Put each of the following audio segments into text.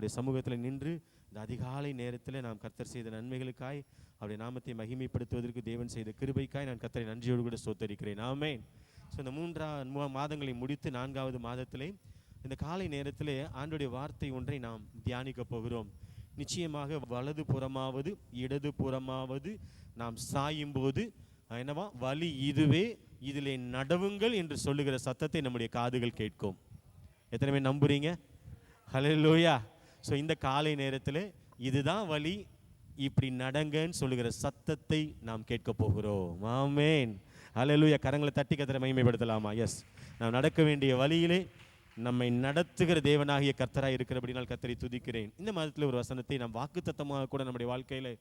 அவருடைய சமூகத்தில் நின்று இந்த அதிகாலை நேரத்தில் நாம் கர்த்தர் செய்த நன்மைகளுக்காய் அவருடைய நாமத்தை மகிமைப்படுத்துவதற்கு தேவன் செய்த கிருபைக்காய் நான் கர்த்தரை நன்றியோடு கூட சோத்தரிக்கிறேன் நாமே ஸோ இந்த மூன்றா மாதங்களை முடித்து நான்காவது மாதத்திலே இந்த காலை நேரத்திலே ஆண்டுடைய வார்த்தை ஒன்றை நாம் தியானிக்க போகிறோம். நிச்சயமாக வலது புறமாவது இடது புறமாவது நாம் சாயும் போது என்னவா? வலி இதுவே இதிலே நடவுங்கள் என்று சொல்லுகிற சத்தத்தை நம்முடைய காதுகள் கேட்கும். எத்தனை பேர் நம்புறீங்க? ஹalleluya. ஸோ இந்த காலை நேரத்தில் இதுதான் வழி. இப்படி நடங்கன்னு சொல்லுகிற சத்தத்தை நாம் கேட்க போகிறோம். ஆமேன். அலலுய கரங்களை தட்டி கத்திர மகிமைப்படுத்தலாமா? எஸ் நாம் நடக்க வேண்டிய வழியிலே நம்மை நடத்துகிற தேவனாகிய கர்த்தராய் இருக்கிறபடினால் கத்தரை துதிக்கிறேன். இந்த மாதத்தில் ஒரு வசனத்தை நாம் வாக்குத்தத்தமாக கூட நம்முடைய வாழ்க்கையில்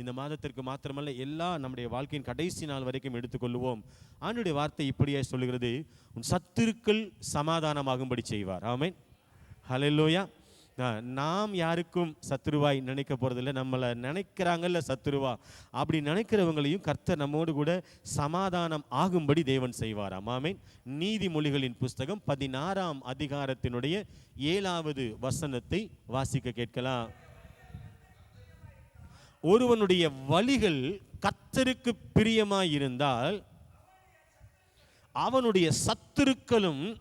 இந்த மாதத்திற்கு மாத்திரமல்ல எல்லா நம்முடைய வாழ்க்கையின் கடைசி நாள் வரைக்கும் எடுத்துக்கொள்வோம் ஆண்டுடைய வார்த்தை இப்படியே சொல்லுகிறது. உன் சத்துருக்கள் சமாதானமாகும்படி செய்வார். ஆமேன். ஹலெல்லோயா நாம் யாருக்கும் சத்துருவாய் நினைக்க போகிறதில்ல நம்மளை நினைக்கிறாங்கல்ல சத்துருவா. அப்படி நினைக்கிறவங்களையும் கர்த்தர் நம்மோடு கூட சமாதானம் ஆகும்படி தேவன் செய்வாராம். ஆமென். நீதிமொழிகளின் புஸ்தகம் பதினாறாம் அதிகாரத்தினுடைய ஏழாவது வசனத்தை வாசிக்க கேட்கலாம். ஒருவனுடைய வழிகள் கர்த்தருக்கு பிரியமாயிருந்தால் அவனுடைய சத்துருக்களும்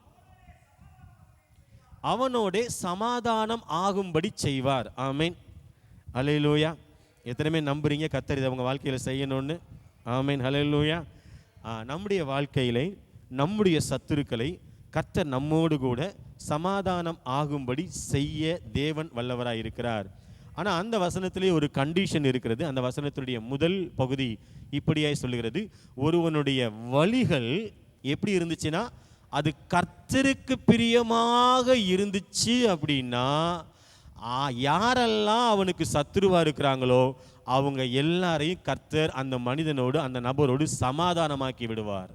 அவனோடே சமாதானம் ஆகும்படி செய்வார். ஆமேன். ஹalleluya. எத்தனைமே நம்புறீங்க கத்தர் இதை உங்க வாழ்க்கையில் செய்யணும்னு. ஆமேன். ஹalleluya. நம்முடைய வாழ்க்கையிலே நம்முடைய சத்துருக்களை கத்தர் நம்மோடு கூட சமாதானம் ஆகும்படி செய்ய தேவன் வல்லவராக இருக்கிறார். ஆனால் அந்த வசனத்திலே ஒரு கண்டிஷன் இருக்கிறது. அந்த வசனத்தினுடைய முதல் பகுதி இப்படியாய் சொல்லுகிறது. ஒருவனுடைய வழிகள் எப்படி இருந்துச்சுன்னா அது கர்த்தருக்கு பிரியமாக இருந்துச்சு அப்படின்னா யாரெல்லாம் அவனுக்கு சத்ருவா இருக்கிறாங்களோ அவங்க எல்லாரையும் கர்த்தர் அந்த மனிதனோடு அந்த நபரோடு சமாதானமாக்கி விடுவார்.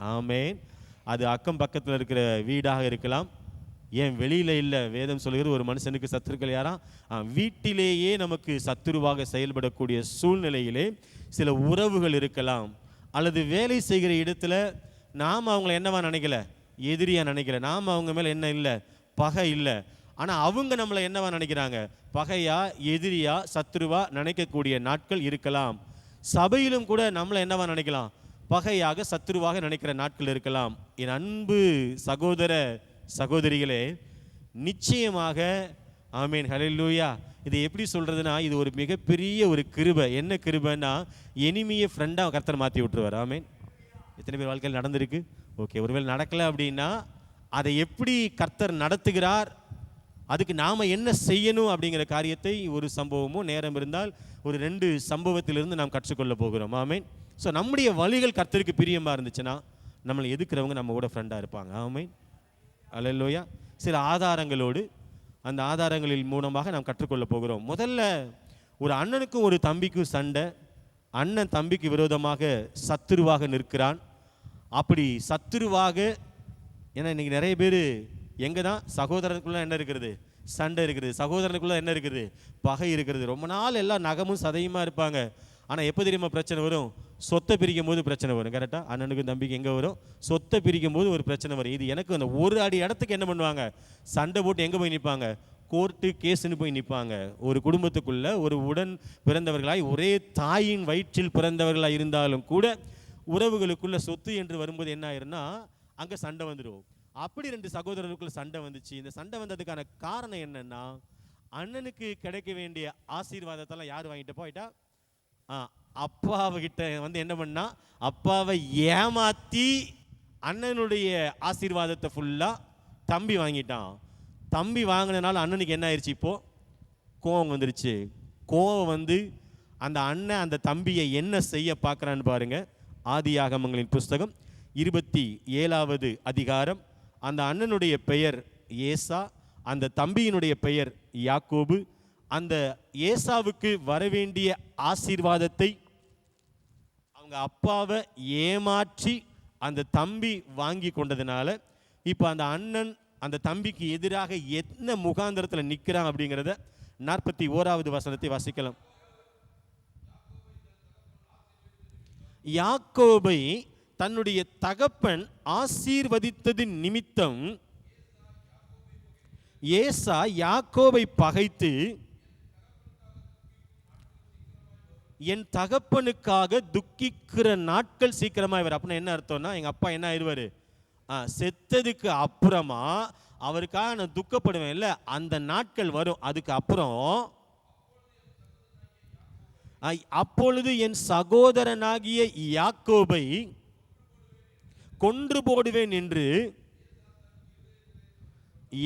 ஆமேன். அது அக்கம் பக்கத்தில் இருக்கிற வீடாக இருக்கலாம். ஏன் வெளியில இல்லை வேதம் சொல்கிறது ஒரு மனுஷனுக்கு சத்துருக்கள் யாரா? ஆ, வீட்டிலேயே நமக்கு சத்துருவாக செயல்படக்கூடிய சூழ்நிலையிலே சில உறவுகள் இருக்கலாம். அல்லது வேலை செய்கிற இடத்துல நாம் அவங்கள என்னவா நினைக்கல? எதிரியாக நினைக்கல. நாம் அவங்க மேலே என்ன இல்லை? பகை இல்லை. ஆனால் அவங்க நம்மளை என்னவா நினைக்கிறாங்க? பகையா எதிரியா சத்ருவா நினைக்கக்கூடிய நாட்கள் இருக்கலாம். சபையிலும் கூட நம்மளை என்னவா நினைக்கலாம்? பகையாக சத்ருவாக நினைக்கிற நாட்கள் இருக்கலாம். என் அன்பு சகோதர சகோதரிகளே நிச்சயமாக ஆமீன் ஹalleluya. இது எப்படி சொல்கிறதுனா இது ஒரு மிகப்பெரிய ஒரு கிருபை. என்ன கிருபைன்னா எனிமியை ஃப்ரெண்டாக கர்த்தர் மாற்றி விட்டுருவார். ஆமீன். எத்தனை பேர் வாழ்க்கையில் நடந்திருக்கு? ஓகே ஒருவேளை நடக்கலை அப்படின்னா அதை எப்படி கர்த்தர் நடத்துகிறார்? அதுக்கு நாம் என்ன செய்யணும் அப்படிங்கிற காரியத்தை ஒரு சம்பவமும் நேரம் இருந்தால் ஒரு ரெண்டு சம்பவத்திலிருந்து நாம் கற்றுக்கொள்ள போகிறோம். ஆமேன் ஸோ நம்முடைய வழிகள் கர்த்தருக்கு பிரியமாக இருந்துச்சுன்னா நம்மளை எதுக்குறவங்க நம்ம கூட ஃப்ரெண்டாக இருப்பாங்க. ஆமீன் அல்லையா சில ஆதாரங்களோடு அந்த ஆதாரங்களின் மூலமாக நாம் கற்றுக்கொள்ள போகிறோம். முதல்ல ஒரு அண்ணனுக்கும் ஒரு தம்பிக்கும் சண்டை அண்ணன் தம்பிக்கு விரோதமாக சத்துருவாக நிற்கிறான். அப்படி சத்துருவாக ஏன்னா இன்னைக்கு நிறைய பேர் எங்கே தான்? சகோதரனுக்குள்ள என்ன இருக்கிறது சண்டை இருக்குது. சகோதரனுக்குள்ள என்ன இருக்குது? பகை இருக்கிறது ரொம்ப நாள் எல்லாம் நகமும் சதையுமா இருப்பாங்க. ஆனால் எப்போ தெரியுமா பிரச்சனை வரும்? சொத்தை பிரிக்கும் போது பிரச்சனை வரும். கரெக்டாக அண்ணனுக்கும் தம்பிக்கு எங்கே வரும்? சொத்தை பிரிக்கும் போது ஒரு பிரச்சனை வரும். இது எனக்கு அந்த ஒரு அடி இடத்துக்கு என்ன பண்ணுவாங்க? சண்டை போட்டு எங்கே போய் நிற்பாங்க கோர்ட்டு கேஸுன்னு போய் நிற்பாங்க ஒரு குடும்பத்துக்குள்ள ஒரு உடன் பிறந்தவர்களாய் ஒரே தாயின் வயிற்றில் பிறந்தவர்களாய் இருந்தாலும் கூட உறவுகளுக்குள்ள சொத்து என்று வரும்போது என்ன ஆயிருன்னா அங்கே சண்டை வந்துடும் அப்படி ரெண்டு சகோதரருக்குள்ள சண்டை வந்துச்சு. இந்த சண்டை வந்ததுக்கான காரணம் என்னன்னா அண்ணனுக்கு கிடைக்க வேண்டிய ஆசீர்வாதத்தெல்லாம் யார் வாங்கிட்டு போயிட்டா? ஆ, வந்து என்ன பண்ணா அப்பாவை ஏமாத்தி அண்ணனுடைய ஆசீர்வாதத்தை ஃபுல்லா தம்பி வாங்கிட்டான். தம்பி வாங்கினனால அண்ணனுக்கு என்ன ஆயிடுச்சு இப்போ? கோவம் வந்துருச்சு. கோவம் வந்து அந்த அண்ணன் அந்த தம்பியை என்ன செய்ய பார்க்குறான்னு பாருங்கள் ஆதியாகமங்களின் புஸ்தகம் இருபத்தி ஏழாவது அதிகாரம். அந்த அண்ணனுடைய பெயர் ஏசா அந்த தம்பியினுடைய பெயர் யாக்கோபு. அந்த ஏசாவுக்கு வரவேண்டிய ஆசீர்வாதத்தை அவங்க அப்பாவை ஏமாற்றி அந்த தம்பி வாங்கி கொண்டதுனால இப்போ அந்த அண்ணன் அந்த தம்பிக்கு எதிராக என்ன முகாந்திரத்தில் நிற்கிறான் அப்படிங்கிறத நாற்பத்தி ஓராவது வசனத்தை வாசிக்கலாம். யாக்கோபை தன்னுடைய தகப்பன் ஆசீர்வதித்ததின் நிமித்தம் ஏசா யாக்கோவை பகைத்து என் தகப்பனுக்காக துக்கிக்கிற நாட்கள் சீக்கிரமா இவர். அப்படின்னா என்ன அர்த்தம்னா எங்க அப்பா என்ன ஆயிடுவார்? செத்ததுக்கு அப்புறமா அவருக்காக நான் துக்கப்படுவேன். இல்லை அந்த நாட்கள் வரும். அதுக்கு அப்புறம் ஆ, அப்பொழுது என் சகோதரனாகிய யாக்கோபை கொன்று போடுவேன் என்று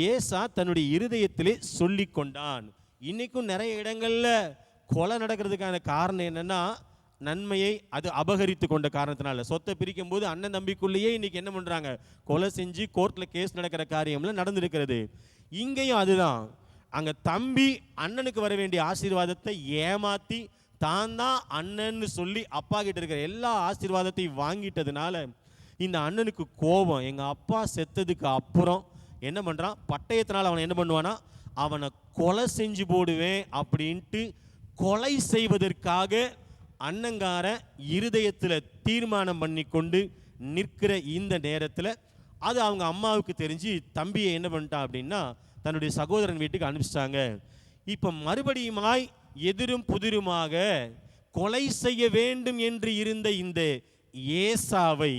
ஏசா தன்னுடைய இருதயத்திலே சொல்லி கொண்டான் இன்னைக்கும் நிறைய இடங்கள்ல கொலை நடக்கிறதுக்கான காரணம் என்னன்னா நன்மையை அது அபகரித்து கொண்ட காரணத்தினால. சொத்தை பிரிக்கும் போது அண்ணன் தம்பிக்குள்ளேயே இன்னைக்கு என்ன பண்ணுறாங்க கொலை செஞ்சு கோர்ட்டில் கேஸ் நடக்கிற காரியம்லாம் நடந்திருக்கிறது. இங்கேயும் அதுதான். அங்கே தம்பி அண்ணனுக்கு வர வேண்டிய ஆசீர்வாதத்தை ஏமாத்தி தான் தான் அண்ணன்னு சொல்லி அப்பா கிட்ட இருக்கிற எல்லா ஆசீர்வாதத்தையும் வாங்கிட்டதுனால இந்த அண்ணனுக்கு கோபம். எங்கள் அப்பா செத்ததுக்கு அப்புறம் என்ன பண்ணுறான் பட்டயத்தினால் அவனை என்ன பண்ணுவானா? அவனை கொலை செஞ்சு போடுவேன் அப்படின்ட்டு கொலை செய்வதற்காக அன்னங்கார இருதயத்தில் தீர்மானம் பண்ணி கொண்டு நிற்கிற இந்த நேரத்தில் அது அவங்க அம்மாவுக்கு தெரிஞ்சு தம்பியை என்ன பண்ணிட்டான் அப்படின்னா தன்னுடைய சகோதரன் வீட்டுக்கு அனுப்பிச்சிட்டாங்க. இப்போ மறுபடியுமாய் எதிரும் புதிருமாக கொலை செய்ய வேண்டும் என்று இருந்த இந்த ஏசாவை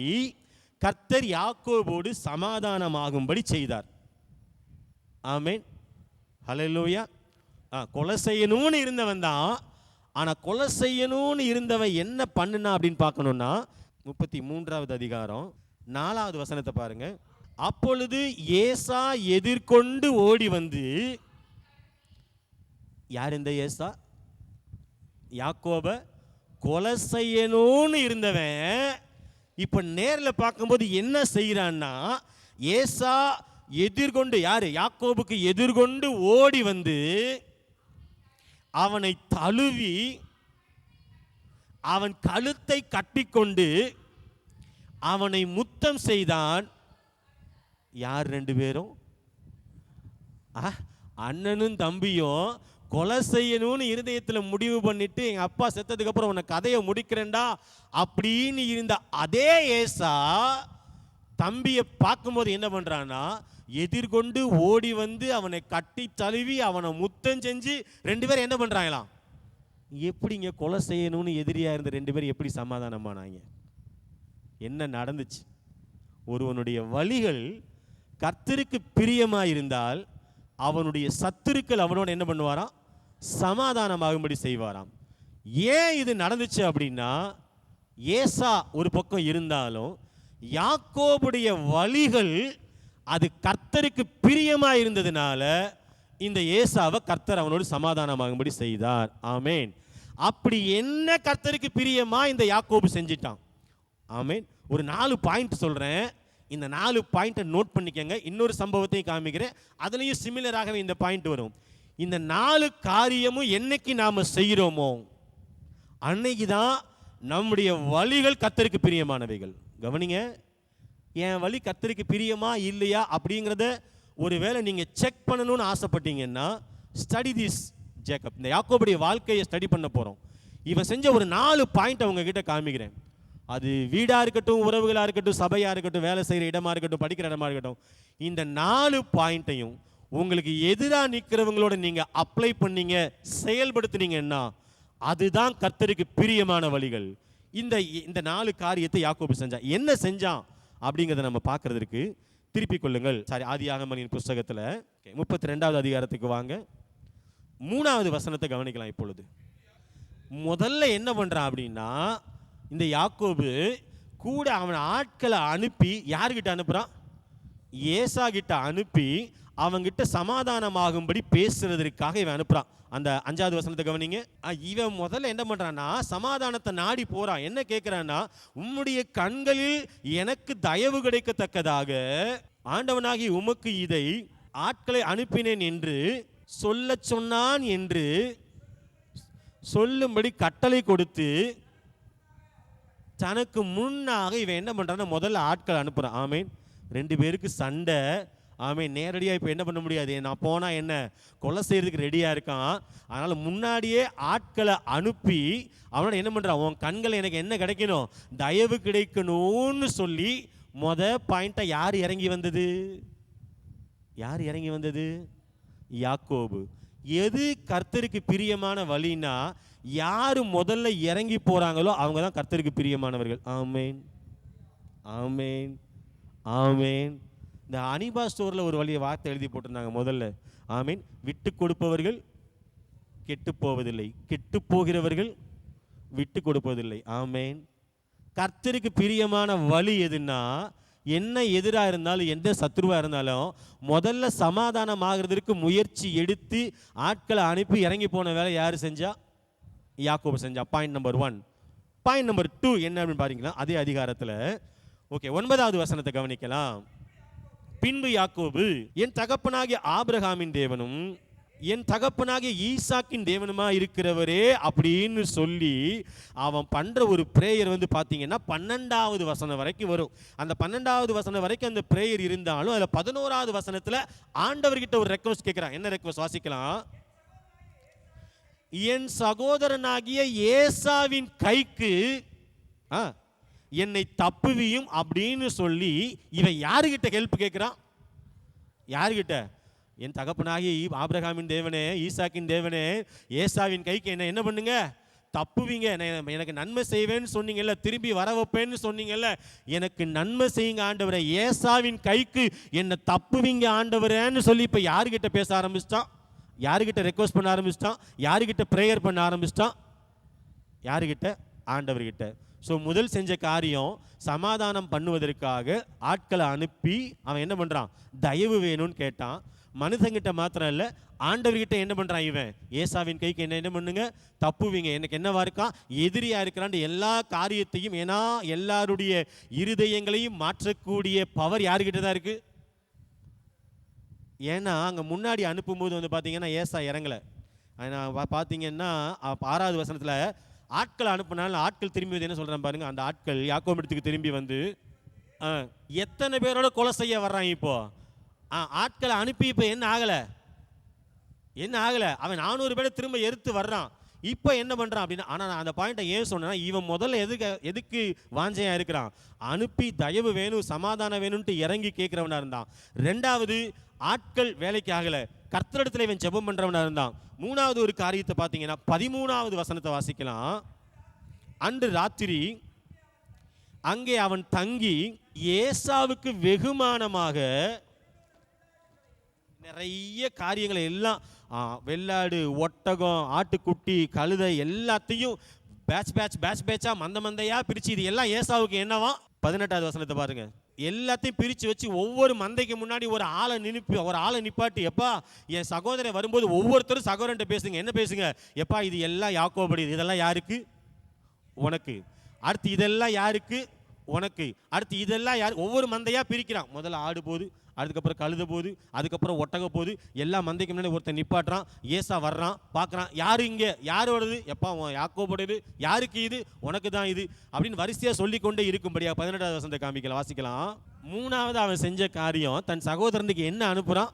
கர்த்தர் யாக்கோபோடு சமாதானமாகும்படி செய்தார். ஆமேன். ஹalleluya. ஆ கொலை செய்யணும்னு இருந்தவன் தான் ஆனால் கொலை செய்யணும்னு இருந்தவன் என்ன பண்ணுனா அப்படின்னு பார்க்கணுன்னா முப்பத்தி மூன்றாவது அதிகாரம் நாலாவது வசனத்தை பாருங்க. அப்பொழுது ஏசா எதிர்கொண்டு ஓடி வந்து யார் இந்த ஏசா? யாக்கோப கொலை செய்யணும்னு இருந்தவன் இப்ப நேர்ல பார்க்கும்போது என்ன செய்யறான்னா ஏசா எதிர்கொண்டு யாரு? யாக்கோபுக்கு எதிர்கொண்டு ஓடி வந்து அவனை தழுவி அவன் கழுத்தை கட்டிக்கொண்டு அவனை முத்தம் செய்தான். யார் ரெண்டு பேரும்? அண்ணனும் தம்பியும் கொலை செய்யணும்னு இருதயத்தில் முடிவு பண்ணிட்டு எங்க அப்பா செத்ததுக்கு அப்புறம் உன்னை கதையை முடிக்கிறேன்டா அப்படின்னு இருந்த அதே ஏசா தம்பியை பார்க்கும்போது என்ன பண்றான்னா எதிர்கொண்டு ஓடி வந்து அவனை கட்டி தழுவி அவனை முத்தம் செஞ்சு ரெண்டு பேரும் என்ன பண்ணுறாங்களாம் எப்படிங்க கொலை செய்யணும்னு எதிரியாக இருந்த ரெண்டு பேரும் எப்படி சமாதானமானாங்க? என்ன நடந்துச்சு? ஒருவனுடைய வழிகள் கர்த்தருக்கு பிரியமாக இருந்தால் அவனுடைய சத்துருக்கள் அவனோட என்ன பண்ணுவாராம்? சமாதானமாகும்படி செய்வாராம். ஏன் இது நடந்துச்சு அப்படின்னா ஏசா ஒரு பக்கம் இருந்தாலும் யாக்கோபுடைய வழிகள் அது கர்த்தருக்கு பிரியமாக இருந்ததுனால இந்த ஏசாவை கர்த்தர் அவனோடு சமாதானமாகும்படி செய்தார். ஆமேன். அப்படி என்ன கர்த்தருக்கு பிரியமா இந்த யாக்கோபு செஞ்சிட்டான்? ஆமேன். ஒரு நாலு பாயிண்ட் சொல்கிறேன் இந்த நாலு பாயிண்ட்டை நோட் பண்ணிக்கங்க. இன்னொரு சம்பவத்தையும் காமிக்கிறேன். அதுலேயும் சிமிலராகவே இந்த பாயிண்ட் வரும். இந்த நாலு காரியமும் என்னைக்கு நாம் செய்கிறோமோ அன்னைக்கு தான் நம்முடைய வழிகள் கத்தருக்கு பிரியமானவைகள். கவனிங்க. என் வழி கத்தருக்கு பிரியமா இல்லையா அப்படிங்கிறத ஒருவேளை நீங்கள் செக் பண்ணணும்னு ஆசைப்பட்டீங்கன்னா ஸ்டடி திஸ் ஜேக்கப் இந்த யாக்கோபுடைய வாழ்க்கையை ஸ்டடி பண்ண போகிறோம் இவன் செஞ்ச ஒரு நாலு பாயிண்ட் அவங்க கிட்ட காமிக்கிறேன். அது வீடாக இருக்கட்டும் உறவுகளாக இருக்கட்டும் சபையாக இருக்கட்டும் வேலை செய்கிற இடமா இருக்கட்டும் படிக்கிற இடமா இருக்கட்டும் இந்த நாலு பாயிண்ட்டையும் உங்களுக்கு எதிராக நிற்கிறவங்களோட நீங்கள் அப்ளை பண்ணீங்க செயல்படுத்துனீங்கன்னா அதுதான் கர்த்தருக்கு பிரியமான வழிகள். இந்த இந்த நாலு காரியத்தை யாக்கோபு செஞ்சான் என்ன செஞ்சான்? அப்படிங்கிறத நம்ம பார்க்கறதுக்கு திருப்பி கொள்ளுங்கள். சாரி ஆதியாகமனின் புஸ்தகத்தில். முப்பத்தி ரெண்டாவது அதிகாரத்துக்கு வாங்க. மூணாவது வசனத்தை கவனிக்கலாம் இப்பொழுது. முதல்ல என்ன பண்ணுறான் அப்படின்னா இந்த யாக்கோபு கூட அவன் ஆட்களை அனுப்பி யார்கிட்ட அனுப்புகிறான் ஏசா கிட்ட அனுப்பி அவங்கிட்ட சமாதானமாகும்படி பேசுறதற்காக இவன் அனுப்புறான். அந்த அஞ்சாவது வசனத்தை கவனிங்க. இவன் முதல்ல என்ன பண்றான்னா சமாதானத்தை நாடி போறான். என்ன கேட்கிறான்னா உம்முடைய கண்களில் எனக்கு தயவு கிடைக்கத்தக்கதாக ஆண்டவனாகி உமக்கு இதை ஆட்களை அனுப்பினேன் என்று சொல்ல சொன்னான் என்று சொல்லும்படி கட்டளை கொடுத்து தனக்கு முன்னாக இவன் என்ன பண்றான்னா முதல்ல ஆட்கள் அனுப்புறான். ஆமீன். ரெண்டு பேருக்கு சண்டை ஆமீன் நேரடியாக இப்போ என்ன பண்ண முடியாது? நான் போனால் என்ன? கொலை செய்கிறதுக்கு ரெடியாக இருக்கான். அதனால் முன்னாடியே ஆட்களை அனுப்பி அவனோட என்ன பண்ணுறான் உன் கண்கள் எனக்கு என்ன கிடைக்கணும்? தயவு கிடைக்கணும்னு சொல்லி மொத பாயிண்ட்டை யார் இறங்கி வந்தது? யார் இறங்கி வந்தது? யாக்கோபு. எது கர்த்தருக்கு பிரியமான வழின்னா யார் முதல்ல இறங்கி போகிறாங்களோ அவங்க தான் கர்த்தருக்கு பிரியமானவர்கள். ஆமேன். ஆமேன். ஆமேன். இந்த அனிபா ஸ்டோரில் ஒரு வழியை வார்த்தை எழுதி போட்டிருந்தாங்க முதல்ல. ஆமீன். விட்டு கொடுப்பவர்கள் கெட்டு போவதில்லை. கெட்டு போகிறவர்கள் விட்டு கொடுப்பதில்லை. ஆமேன். கர்த்தருக்கு பிரியமான வழி எதுன்னா என்ன எதிராக இருந்தாலும் எந்த சத்ருவாக இருந்தாலும் முதல்ல சமாதானம் ஆகிறதுக்கு முயற்சி எடுத்து ஆட்களை அனுப்பி இறங்கி போன வேலை யார் செஞ்சா? யாக்கோபு செஞ்சா. Point number one point number two என்ன அப்படின்னு பாருங்களா அதே அதிகாரத்தில். ஓகே ஒன்பதாவது வசனத்தை கவனிக்கலாம். பின்பு யாக்கோபு என் தகப்பனாகிய ஆபிரகாமின் தேவனும் என் தகப்பனாகிய ஈசாக்கின் தேவனுமா இருக்கிறவரே அப்படின்னு சொல்லி அவன் பண்ற ஒரு பிரேயர் வந்து பார்த்தீங்கன்னா பன்னெண்டாவது வசனம் வரைக்கும் வரும். அந்த பன்னெண்டாவது வசனம் வரைக்கும் அந்த பிரேயர் இருந்தாலும் அதில் பதினோராவது வசனத்தில் ஆண்டவர்கிட்ட ஒரு ரெக்வஸ்ட் கேட்குறான் என்ன ரெக்வஸ்ட் வாசிக்கலாம்? என் சகோதரனாகிய ஏசாவின் கைக்கு ஆ, என்னை தப்புவியும் அப்படின்னு சொல்லி இவன் யாருகிட்ட ஹெல்ப் கேட்குறான்? யாருகிட்ட? என் தகப்பனாகிய ஈ- ஆபிரகாமின் தேவனே ஈசாக்கின் தேவனே ஏசாவின் கைக்கு என்ன என்ன பண்ணுங்க? தப்புவீங்க. நான் எனக்கு நன்மை செய்வேன்னு சொன்னீங்கல்ல திரும்பி வர வைப்பேன்னு சொன்னீங்கல்ல எனக்கு நன்மை செய்யுங்க ஆண்டவரே. ஏசாவின் கைக்கு என்னை தப்புவீங்க ஆண்டவரேன்னு சொல்லி இப்போ யாருக்கிட்ட பேச ஆரம்பிச்சிட்டான்? யாருக்கிட்ட ரெக்வஸ்ட் பண்ண ஆரம்பிச்சிட்டான்? யாருக்கிட்ட ப்ரேயர் பண்ண ஆரம்பிச்சிட்டான்? யாருக்கிட்ட ஆண்டவர்கிட்ட. ஸோ முதல் செஞ்ச காரியம் சமாதானம் பண்ணுவதற்காக ஆட்களை அனுப்பி அவன் என்ன பண்ணுறான் தயவு வேணும்னு கேட்டான். மனுஷங்கிட்ட மாத்திரம் இல்லை ஆண்டவர்கிட்ட என்ன பண்ணுறான் இவன்? ஏசாவின் கைக்கு என்ன என்ன பண்ணுங்க? தப்புவீங்க. எனக்கு என்னவா இருக்கான் எதிரியாக இருக்கிறான். எல்லா காரியத்தையும் ஏன்னா எல்லாருடைய இருதயங்களையும் மாற்றக்கூடிய பவர் யாருக்கிட்ட தான் இருக்குது ஏன்னா அங்கே முன்னாடி அனுப்பும்போது வந்து பார்த்தீங்கன்னா ஏசா இறங்கலை. ஆனால் பார்த்தீங்கன்னா ஆறாவது வசனத்தில் ஆட்கள் அனுப்பினாலும் ஆட்கள் திரும்பி வந்து என்ன சொல்கிறேன் பாருங்கள் அந்த ஆட்கள் யாக்கோமிடத்துக்கு திரும்பி வந்து ஆ, எத்தனை பேரோட கொலை செய்ய வர்றான் இப்போ? ஆ, ஆட்களை அனுப்பி இப்போ என்ன ஆகலை? என்ன ஆகலை? அவன் நானூறு பேரை திரும்ப எடுத்து வர்றான். இப்போ என்ன பண்ணுறான் அப்படின்னா ஆனால் நான் அந்த பாயிண்ட்டை ஏன் சொன்னேன்னா இவன் முதல்ல எதுக்கு எதுக்கு வாஞ்சையாக இருக்கிறான்? அனுப்பி தயவு வேணும் சமாதானம் வேணும்ன்ட்டு இறங்கி கேட்குறவனாக இருந்தான். ரெண்டாவது ஆட்கள் வேலைக்கு ஆகலை. கர்த்தரிடத்தில் இவன் ஜெபம் பண்ணுறவனாக இருந்தான். மூணாவது ஒரு காரியத்தை பார்த்தீங்கன்னா பதிமூணாவது வசனத்தை வாசிக்கலாம். அன்று ராத்திரி அங்கே அவன் தங்கி ஏசாவுக்கு வெகுமானமாக நிறைய காரியங்களை எல்லாம் வெள்ளாடு ஒட்டகம் ஆட்டுக்குட்டி கழுதை எல்லாத்தையும் பேட்ச் பேட்ச் பேட்ச் பேட்சா மந்த மந்தையா பிரிச்சு இது எல்லாம் ஏசாவுக்கு என்னவா? பதினெட்டாவது வசனத்தை பாருங்க. எல்லாத்தையும் பிரித்து வச்சு ஒவ்வொரு மந்தைக்கு முன்னாடி ஒரு ஆளை நினுப்பி ஒரு ஆளை நிப்பாட்டி எப்பா என் சகோதரன் வரும்போது ஒவ்வொருத்தரும் சகோதரன்ட்ட பேசுங்க. என்ன பேசுங்க? எப்பா இது எல்லாம் யாக்கோபடி இதெல்லாம் யாருக்கு? உனக்கு. அடுத்து இதெல்லாம் யாருக்கு? உனக்கு. அடுத்து இதெல்லாம் யார்? ஒவ்வொரு மந்தையாக பிரிக்கிறான். முதல்ல ஆடு போகுது. அதுக்கப்புறம் கழுத போகுது அதுக்கப்புறம் ஒட்டக போகுது எல்லா மந்தைக்கு முன்னாடி ஒருத்தன் நிப்பாட்டுறான் ஏசா வர்றான் பார்க்குறான் யார் இங்கே? யார் வருது? எப்பா உன் யாருக்கு இது? உனக்கு தான் இது. அப்படின்னு வரிசையாக சொல்லிக்கொண்டே இருக்கும்படியா பதினெட்டாவது வசந்த காமிக்கலாம் வாசிக்கலாம். மூணாவது அவன் செஞ்ச காரியம் தன் சகோதரனுக்கு என்ன அனுப்புகிறான்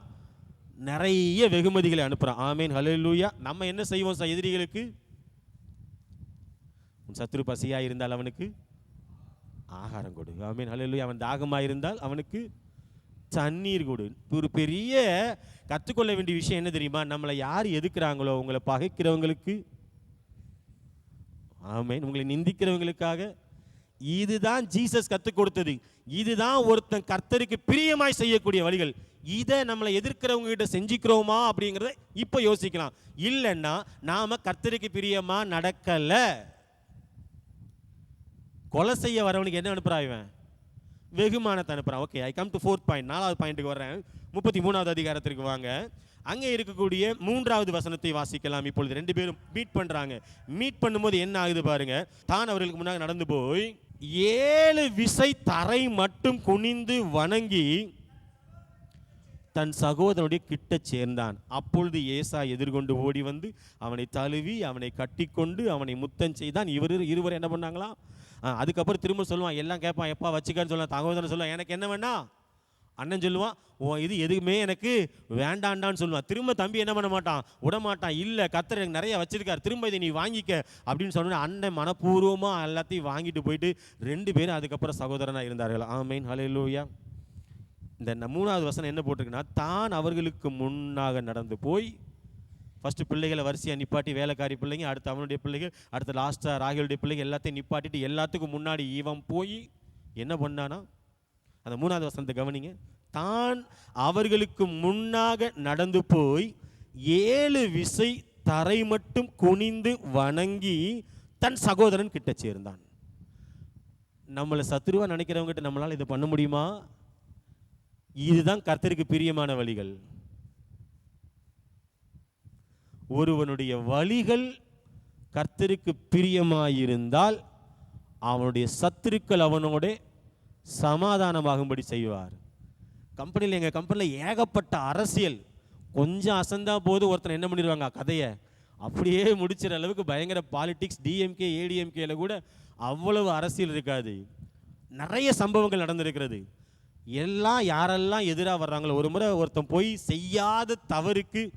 நிறைய வெகுமதிகளை அனுப்புகிறான் ஆமீன் ஹalleluya. நம்ம என்ன செய்வோம் சார் எதிரிகளுக்கு? உன் சத்துரு பசியாக இருந்தால் அவனுக்கு ஆகாரம் கொடு. ஆமீன் ஹalleluya. அவன் தாகமாக இருந்தால் அவனுக்கு தண்ணீர் கொடு. ஒரு பெரிய கற்றுக்கொள்ள வேண்டிய விஷயம் என்ன தெரியுமா? நம்மளை யார் எதுக்குறாங்களோ உங்களை பகைக்கிறவங்களுக்கு ஆமேன் உங்களை நிந்திக்கிறவங்களுக்காக. இதுதான் ஜீசஸ் கற்றுக் கொடுத்தது. இதுதான் ஒருத்தன் கர்த்தருக்கு பிரியமாய் செய்யக்கூடிய வழிகள். இதை நம்மளை எதிர்க்கிறவங்க கிட்ட செஞ்சுக்கிறோமா அப்படிங்கிறத இப்போ யோசிக்கலாம். இல்லைன்னா நாம கர்த்தருக்கு பிரியமா நடக்கல. கொலை செய்ய வரவனுக்கு என்ன அனுப்புகிறான் இவன்? வெகுமானத்தை அனுப்புகிறான் okay I come to fourth point நாலாவது பாயிண்ட்டுக்கு வரேன் முப்பத்தி மூணாவது அதிகாரத்திற்கு வாங்க. அங்கே இருக்கக்கூடிய மூன்றாவது வசனத்தை வாசிக்கலாம். இப்பொழுது ரெண்டு பேரும் மீட் பண்ணுறாங்க மீட் பண்ணும்போது என்ன ஆகுது பாருங்க. தான் அவர்களுக்கு முன்னாடி நடந்து போய் ஏழு விசை தரை மட்டும் குனிந்து வணங்கி தன் சகோதரனுடைய கிட்ட சேர்ந்தான். அப்பொழுது ஏசா எதிர்கொண்டு ஓடி வந்து அவனை தழுவி அவனை கட்டிக்கொண்டு அவனை முத்தம் செய்தான். இவர் இருவர் என்ன பண்ணாங்களாம் அதுக்கப்புறம் திரும்ப சொல்லுவான் எல்லாம் கேட்பான் எப்பா வச்சுக்கான்னு சொல்லுவான் சகோதரன் சொல்லுவான் எனக்கு என்ன வேணா? அண்ணன் சொல்லுவான் ஓ இது எதுவுமே எனக்கு வேண்டாண்டான்னு சொல்லுவான். திரும்ப தம்பி என்ன பண்ண மாட்டான்? விடமாட்டான். இல்லை கத்தர் எனக்கு நிறைய வச்சிருக்காரு. திரும்ப இதை நீ வாங்கிக்க. அப்படின்னு சொன்னோன்னே அண்ணன் மனப்பூர்வமாக எல்லாத்தையும் வாங்கிட்டு போயிட்டு ரெண்டு பேரும் அதுக்கப்புறம் சகோதரனாக இருந்தார்கள். ஆமீன். ஹலே லூயா இந்த மூணாவது வசனம் என்ன போட்டிருக்குன்னா தான் அவர்களுக்கு முன்னாக நடந்து போய் ஃபஸ்ட்டு பிள்ளைகளை வரிசையாக நிப்பாட்டி வேலைக்காரி பிள்ளைங்க அடுத்து அவனுடைய பிள்ளைகள் அடுத்து லாஸ்ட்டாக ராகிலுடைய பிள்ளைங்க எல்லாத்தையும் நிப்பாட்டிட்டு எல்லாத்துக்கும் முன்னாடி இவன் போய் என்ன பண்ணானா அந்த மூணாவது வசனத்தை கவனிங்க. தான் அவர்களுக்கு முன்னாக நடந்து போய் ஏழு விசை தரை மட்டும் குனிந்து வணங்கி தன் சகோதரன் கிட்ட சேர்ந்தான். நம்மளை சத்துருவா நினைக்கிறவங்ககிட்ட நம்மளால் இதை பண்ண முடியுமா? இதுதான் கர்த்தருக்கு பிரியமான வழிகள். ஒருவனுடைய வழிகள் கர்த்தருக்கு பிரியமாயிருந்தால் அவனுடைய சத்துருக்கள் அவனோட சமாதானமாகும்படி செய்வார். கம்பெனியில் எங்கள் கம்பெனியில் ஏகப்பட்ட அரசியல். கொஞ்சம் அசந்தா போது ஒருத்தர் என்ன பண்ணிடுவாங்க கதையை? அப்படியே முடிச்சிற அளவுக்கு பயங்கர பாலிட்டிக்ஸ் டிஎம்கே ஏடிஎம்கேல கூட அவ்வளவு அரசியல் இருக்காது. நிறைய சம்பவங்கள் நடந்திருக்கிறது. எல்லாம் யாரெல்லாம் எதிராக வர்றாங்களோ ஒரு முறை ஒருத்தன் போய் செய்யாத தவறுக்கு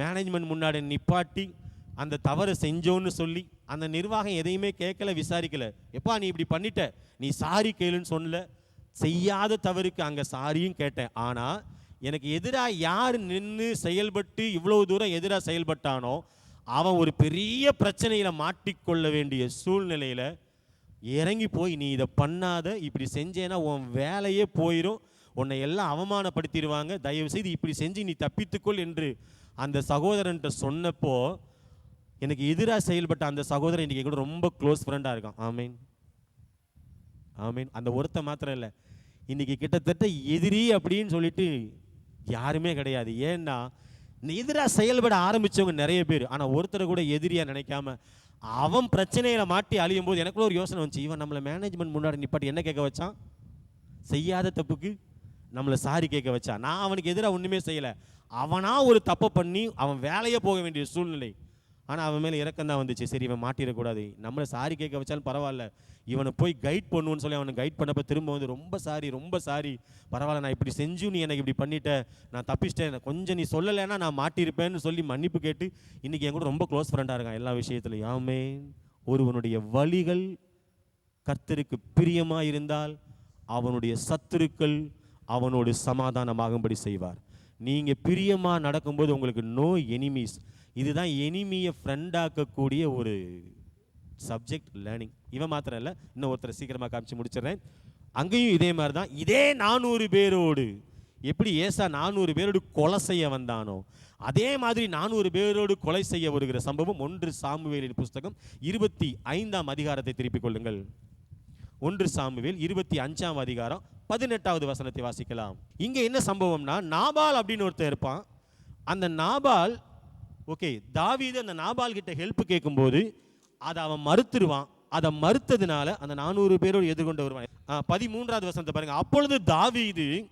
மேனேஜ்மெண்ட் முன்னாடி நிப்பாட்டி அந்த தவறை செஞ்சோன்னு சொல்லி அந்த நிர்வாகம் எதையுமே கேட்கல விசாரிக்கல. எப்பா நீ இப்படி பண்ணிட்ட? நீ சாரி கேளுன்னு சொல்லல. செய்யாத தவறுக்கு அங்கே சாரியும் கேட்டேன். ஆனால் எனக்கு எதிராக யார் நின்று செயல்பட்டு இவ்வளோ தூரம் எதிராக செயல்பட்டானோ அவன் ஒரு பெரிய பிரச்சனையில் மாட்டிக்கொள்ள வேண்டிய சூழ்நிலையில் இறங்கி போய் நீ இதை பண்ணாத இப்படி செஞ்சேன்னா உன் வேலையே போயிடும் உன்னை எல்லாம் அவமானப்படுத்திடுவாங்க. தயவு செய்து இப்படி செஞ்சு நீ தப்பித்துக்கொள் என்று அந்த சகோதரன்ட்ட சொன்னப்போ எனக்கு எதிராக செயல்பட்ட அந்த சகோதரன் இன்றைக்கி கூட ரொம்ப க்ளோஸ் ஃப்ரெண்டாக இருக்கான். ஆமீன். ஆமீன். அந்த ஒருத்த மாத்திரம் இல்லை. இன்னைக்கு கிட்டத்தட்ட எதிரி அப்படின்னு சொல்லிட்டு யாருமே கிடையாது. ஏன்னா எதிராக செயல்பட ஆரம்பித்தவங்க நிறைய பேர். ஆனால் ஒருத்தரை கூட எதிரியாக நினைக்காம அவன் பிரச்சனையில் மாட்டி அழியும் போது எனக்குள்ள ஒரு யோசனை வந்துச்சு. இவன் நம்மளை மேனேஜ்மெண்ட் முன்னாடி நிப்பாட்டி என்ன கேட்க வச்சான்? செய்யாத தப்புக்கு நம்மளை சாரி கேட்க வச்சான். நான் அவனுக்கு எதிராக ஒன்றுமே செய்யலை. அவனாக ஒரு தப்பை பண்ணி அவன் வேலையே போக வேண்டிய சூழ்நிலை. ஆனால் அவன் மேலே இறக்கம் தான் வந்துச்சு. சரி இவன் மாட்டிடக்கூடாது. நம்மளை சாரி கேட்க வச்சாலும் பரவாயில்ல. இவனை போய் கைட் பண்ணுவோன்னு சொல்லி அவனை கைட் பண்ணப்போ திரும்ப வந்து ரொம்ப சாரி ரொம்ப சாரி. பரவாயில்ல நான் இப்படி செஞ்சு நீ எனக்கு இப்படி பண்ணிட்ட. நான் தப்பிச்சிட்டேன். கொஞ்சம் நீ சொல்லலைன்னா நான் மாட்டியிருப்பேன்னு சொல்லி மன்னிப்பு கேட்டு இன்றைக்கி என் கூட ரொம்ப க்ளோஸ் ஃப்ரெண்டாக இருக்கான் எல்லா விஷயத்துலையும். யாமே ஒருவனுடைய வழிகள் கர்த்தருக்கு பிரியமாக இருந்தால் அவனுடைய சத்துருக்கள் அவனோடு சமாதானமாகும்படி செய்வார். நீங்கள் பிரியமாக நடக்கும்போது உங்களுக்கு நோ எனிமீஸ் இதுதான் எனிமியை ஃப்ரெண்டாக்கக்கூடிய ஒரு சப்ஜெக்ட் லேர்னிங் இவன் மாத்திரம் இல்லை இன்னும் ஒருத்தரை சீக்கிரமாக காமிச்சு முடிச்சிடுறேன். அங்கேயும் இதே மாதிரி தான் இதே நானூறு பேரோடு. எப்படி ஏசா நானூறு பேரோடு கொலை செய்ய வந்தானோ அதே மாதிரி நானூறு பேரோடு கொலை செய்ய வருகிற சம்பவம் ஒன்று சாமுவேலின் புஸ்தகம் இருபத்தி ஐந்தாம் அதிகாரத்தை திருப்பிக் கொள்ளுங்கள். ஒன்று சாமுவேல் இருபத்தி அஞ்சாம் அதிகாரம் பதினெட்டாவது வசனத்தை வாசிக்கலாம். இங்கே என்ன சம்பவம்னா நாபால் அப்படின்னு ஒருத்தர் இருப்பான். அந்த நாபால் ஓகே தாவீது அந்த நாபால் கிட்ட ஹெல்ப் கேட்கும்போது அதை அவன் மறுத்துருவான். அதை மறுத்ததுனால அந்த நானூறு பேரோடு எதிர்கொண்டு வருவான். ஆ, பதிமூன்றாவது வசனத்தை பாருங்க. அப்பொழுது தாவீது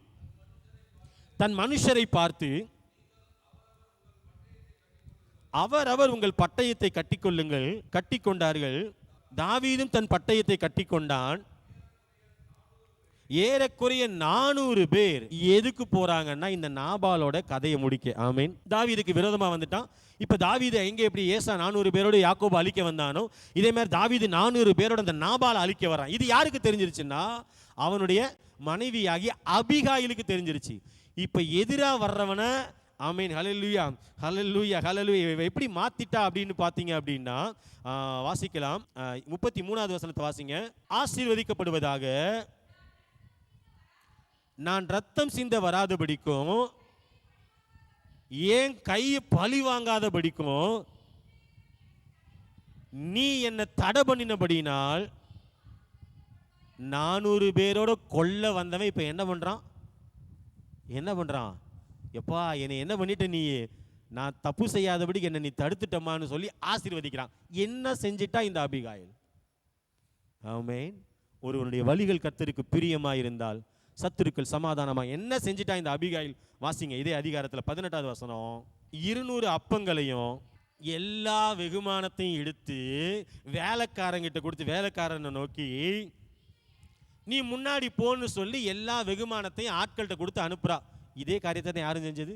தன் மனுஷரை பார்த்து அவர் அவர் உங்கள் பட்டயத்தை கட்டிக்கொள்ளுங்கள் கட்டிக்கொண்டார்கள். தாவீதும் தன் பட்டயத்தை கட்டிக்கொண்டான். ஏறக்குறைய நானூறு பேர் எதுக்கு போறாங்கன்னா இந்த நாபாலோட கதையை முடிக்க. ஆமீன். தாவீதுக்கு விரோதமா வந்துட்டான். இப்ப தாவீது எங்க எப்படி ஏசா நானூறு பேரோட யாக்கோபு அழிக்க வந்தானோ இதே மாதிரி தாவீது நானூறு பேரோட அந்த நாபால அழிக்க வரான் இது யாருக்கு தெரிஞ்சிருச்சுன்னா அவனுடைய மனைவியாகி அபிகாயிலுக்கு தெரிஞ்சிருச்சு. இப்ப எதிரா வர்றவனை ஆமீன் ஹலல்லூயா ஹலல்லூயா ஹலல்லூயா எப்படி மாத்திட்டா அப்படின்னு பார்த்தீங்க அப்படின்னா வாசிக்கலாம். முப்பத்தி மூணாவது வசனத்தை வாசிங்க. ஆசீர்வதிக்கப்படுவதாக நான் ரத்தம் சிந்த வராதபடிக்கும் ஏன் கையை பழி வாங்காதபடிக்கும் நீ என்னை தடை பண்ணினபடினால் நானூறு பேரோட கொல்ல வந்தவன் இப்போ என்ன பண்ணுறான் என்ன பண்ணுறான் எப்பா என்னை என்ன பண்ணிட்ட நீ? நான் தப்பு செய்யாதபடி என்னை நீ தடுத்துட்டம்மான்னு சொல்லி ஆசீர்வதிக்கிறான். என்ன செஞ்சிட்டா இந்த அபிகாயில் ஆமேன். ஒருவனுடைய வழிகள் கத்தருக்கு பிரியமாக இருந்தால் சத்துருக்கள் சமாதானமாக என்ன செஞ்சிட்டா இந்த அபிகாயில் வாசிங்க இதே அதிகாரத்தில் பதினெட்டாவது வசனம். இருநூறு அப்பங்களையும் எல்லா வெகுமானத்தையும் எடுத்து வேலைக்காரங்கிட்ட கொடுத்து வேலைக்காரனை நோக்கி நீ முன்னாடி போன்னு சொல்லி எல்லா வெகுமானத்தையும் ஆட்கள்கிட்ட கொடுத்து அனுப்புறா. இதே காரியத்தை தான் யாரும் செஞ்சது?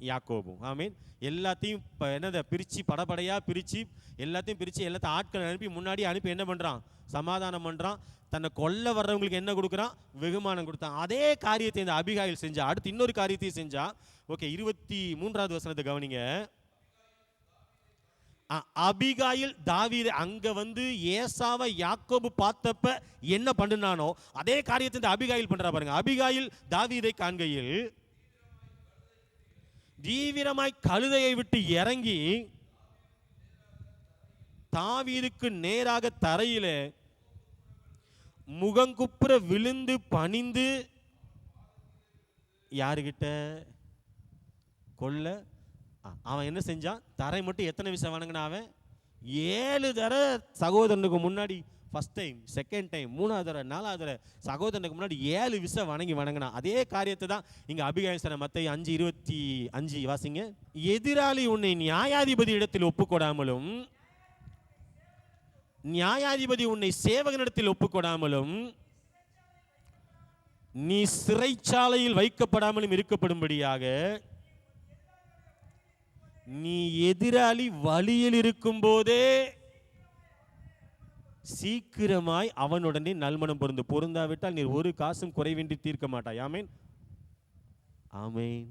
யாக்கோபும் ஆமீன். எல்லாத்தையும் இப்போ என்னதை பிரித்து படப்படையாக பிரித்து எல்லாத்தையும் பிரித்து எல்லாத்தையும் ஆட்கள் அனுப்பி முன்னாடி அனுப்பி என்ன பண்ணுறான் சமாதானம் பண்ணுறான் தன்னை கொல்ல வர்றவங்களுக்கு என்ன கொடுக்குறான்? வெகுமானம் கொடுத்தான். அதே காரியத்தை இந்த அபிகாயில் செஞ்சா அடுத்து இன்னொரு காரியத்தையும் செஞ்சா ஓகே இருபத்தி மூன்றாவது வசனத்தை கவனிங்க. அ- அபிகாயில் தாவீது அங்க வந்து ஏசாவை யாக்கோபு பார்த்தப்ப என்ன பண்ணுனானோ அதே காரியத்தை இந்த அபிகாயில் பண்றா பாருங்க. அபிகாயில் தாவீதை காண்கையில் தீவிரமாய் கழுதையை விட்டு இறங்கி தாவீதுக்கு நேராக தரையில முகங்குப்புற விழுந்து பணிந்து யாருகிட்ட? கொல்ல. அவன் என்ன செஞ்சான்? தரை மட்டும் எத்தனை விஷயம் வணங்கினாவன் ஏழு தர சகோதரனுக்கு முன்னாடி ஃபர்ஸ்ட் டைம் செகண்ட் டைம் மூணாவது தடவை நாலாவது தடவை சகோதரனுக்கு முன்னாடி ஏழு விசை வணங்கி வணங்கினான் அதே காரியத்தை தான் இங்கே அபிகாயசன மத்தை அஞ்சு இருபத்தி அஞ்சு வாசிங்க. எதிராளி உன்னை நியாயாதிபதி இடத்தில் ஒப்புக்கொடாமலும் நியாயாதிபதி உன்னை சேவகனிடத்தில் ஒப்புக்கொடாமலும் நீ சிறைச்சாலையில் வைக்கப்படாமலும் இருக்கப்படும்படியாக நீ எதிராளி வழியில் இருக்கும்போதே சீக்கிரமாய் அவனுடனே நல்மணம் பொருந்து. பொருந்தாவிட்டால் நீர் ஒரு காசும் குறைவின்றி தீர்க்க மாட்டாய். ஆமேன். ஆமேன்.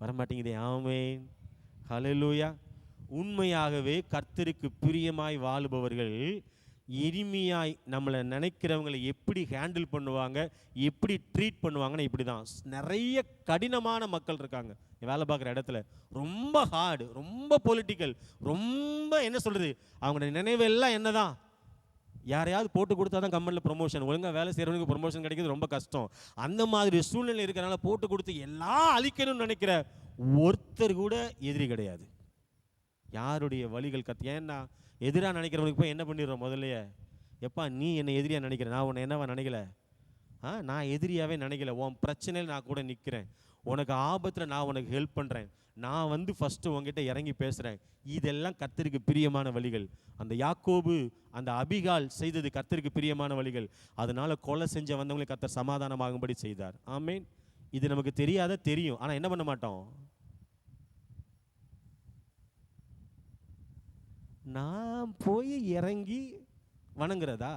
வரமாட்டேங்குதே. ஆமேன். ஹலலூயா உண்மையாகவே கர்த்தருக்கு பிரியமாய் வாழுபவர்கள் எளிமையாய் நம்மளை நினைக்கிறவங்களை எப்படி ஹேண்டில் பண்ணுவாங்க எப்படி ட்ரீட் பண்ணுவாங்கன்னு இப்படி தான் நிறைய கடினமான மக்கள் இருக்காங்க. வேலை பார்க்குற இடத்துல. ரொம்ப ஹார்டு ரொம்ப பொலிட்டிக்கல் ரொம்ப என்ன சொல்கிறது அவங்களோட நினைவெல்லாம் என்னதான்? யாரையாவது போட்டு கொடுத்தா தான் கம்பெனியில் ப்ரொமோஷன் ஒழுங்காக வேலை செய்கிறவனுக்கு ப்ரொமோஷன் கிடைக்கிறது ரொம்ப கஷ்டம். அந்த மாதிரி சூழ்நிலை இருக்கிறனால போட்டு கொடுத்து எல்லாம் அழிக்கணும்னு நினைக்கிற ஒருத்தர் கூட எதிரி கிடையாது. யாருடைய வழிகள் கத்து ஏன்னா எதிராக நினைக்கிறவனுக்கு போய் என்ன பண்ணிடுறோம் முதல்லையே? எப்பா நீ என்னை எதிரியாக நினைக்கிற? நான் உன்னை என்னவா நினைக்கல? ஆ நான் எதிரியாகவே நினைக்கல. உன் பிரச்சனையில் நான் கூட நிற்கிறேன் உனக்கு ஆபத்தில் நான் உனக்கு ஹெல்ப் பண்ணுறேன் நான் வந்து ஃபஸ்ட்டு உங்ககிட்ட இறங்கி பேசுகிறேன் இதெல்லாம் கர்த்தருக்கு பிரியமான வழிகள். அந்த யாக்கோபு அந்த அபிகால் செய்தது கர்த்தருக்கு பிரியமான வழிகள். அதனால் கொலை செஞ்ச வந்தவங்களை கத்தர் சமாதானமாகும்படி செய்தார். ஆமேன். இது நமக்கு தெரியாத தெரியும். ஆனால் என்ன பண்ண மாட்டோம்? நான் போய் இறங்கி வணங்குறதா?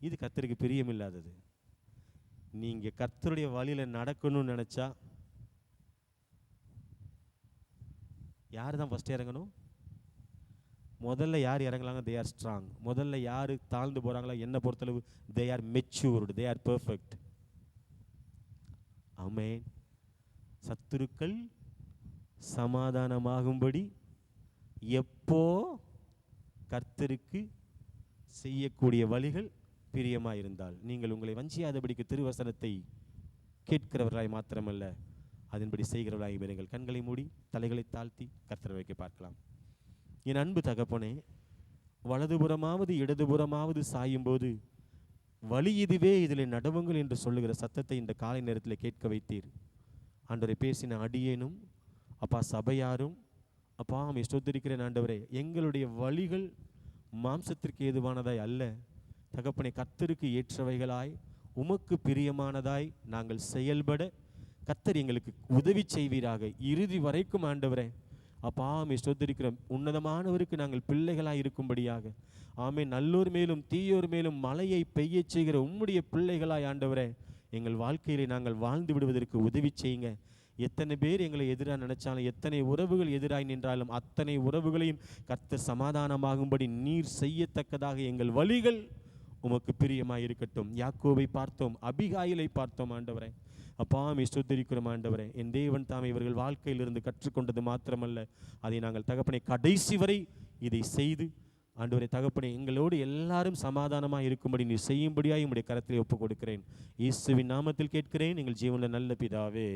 இது கர்த்தருக்கு பிரியமில்லாதது. நீங்க கர்த்தருடைய வழியில நடக்கணும்னு நினைச்சா யார் தான் ஃபர்ஸ்ட் இறங்கணும்? முதல்ல யார் இறங்கலாங்க? தே ஆர் ஸ்ட்ராங் முதல்ல யார் தாழ்ந்து போகிறாங்களோ என்னை பொறுத்தளவு they are matured they are perfect amen சத்துருக்கள் சமாதானமாகும்படி எப்போ கர்த்தருக்கு செய்யக்கூடிய வழிகள் பிரியமாக இருந்தால். நீங்கள் உங்களை வஞ்சியாதபடிக்கு திருவசனத்தை கேட்கிறவர்களாய் மாத்திரமல்ல அதன்படி செய்கிறவர்களாய் இருங்கள் கண்களை மூடி தலைகளை தாழ்த்தி கர்த்தரை வைக்க பார்க்கலாம். என் அன்பு தகப்பனே வலதுபுறமாவது இடதுபுறமாவது சாயும்போது வழி இதுவே இதில் நடவுங்கள் என்று சொல்லுகிற சத்தத்தை இந்த காலை நேரத்தில் கேட்க வைத்தீர். ஆண்டவரை பேசின அடியேனும் அப்பா சபையாரும் அப்பா ஆமை ஸ்தோத்திரிக்கிறேன் ஆண்டவரே எங்களுடைய வழிகள் மாம்சத்திற்கு ஏதுவானதாய் அல்ல. தகப்பனை கத்தருக்கு ஏற்றவைகளாய் உமக்கு பிரியமானதாய் நாங்கள் செயல்பட கத்தர் எங்களுக்கு உதவி செய்வீராக. இறுதி வரைக்கும் ஆண்டவரே அப்பா ஆமை ஸ்தோத்திரிக்கிறோம். உன்னதமானவருக்கு நாங்கள் பிள்ளைகளாக இருக்கும்படியாக. ஆமே நல்லோர் மேலும் தீயோர் மேலும் மலையை பெய்யச் செய்கிற உம்முடைய பிள்ளைகளாய் ஆண்டவரே எங்கள் வாழ்க்கையிலே நாங்கள் வாழ்ந்து விடுவதற்கு உதவி செய்யுங்க. எத்தனை பேர் எங்களை எதிராக நினைச்சாலும் எத்தனை உறவுகள் எதிராய் நின்றாலும் அத்தனை உறவுகளையும் கர்த்த சமாதானமாகும்படி நீர் செய்யத்தக்கதாக எங்கள் வழிகள் உமக்கு பிரியமாக இருக்கட்டும் யாக்கோவை பார்த்தோம் அபிகாயிலை பார்த்தோம் ஆண்டவரே. அப்பா சுத்தரிக்கிறோம் ஆண்டவரே. என் தேவன் தாமே இவர்கள் வாழ்க்கையிலிருந்து கற்றுக்கொண்டது மாத்திரமல்ல. அதை நாங்கள் தகப்பனை கடைசி வரை இதை செய்து ஆண்டவரே தகப்பனை எங்களோடு எல்லாரும் சமாதானமாக இருக்கும்படி நீ செய்யும்படியாக உங்களுடைய கரத்தில் ஒப்புக் கொடுக்கிறேன் இயேசுவின் நாமத்தில் கேட்கிறேன் எங்கள் ஜீவனில் நல்ல பிதாவே.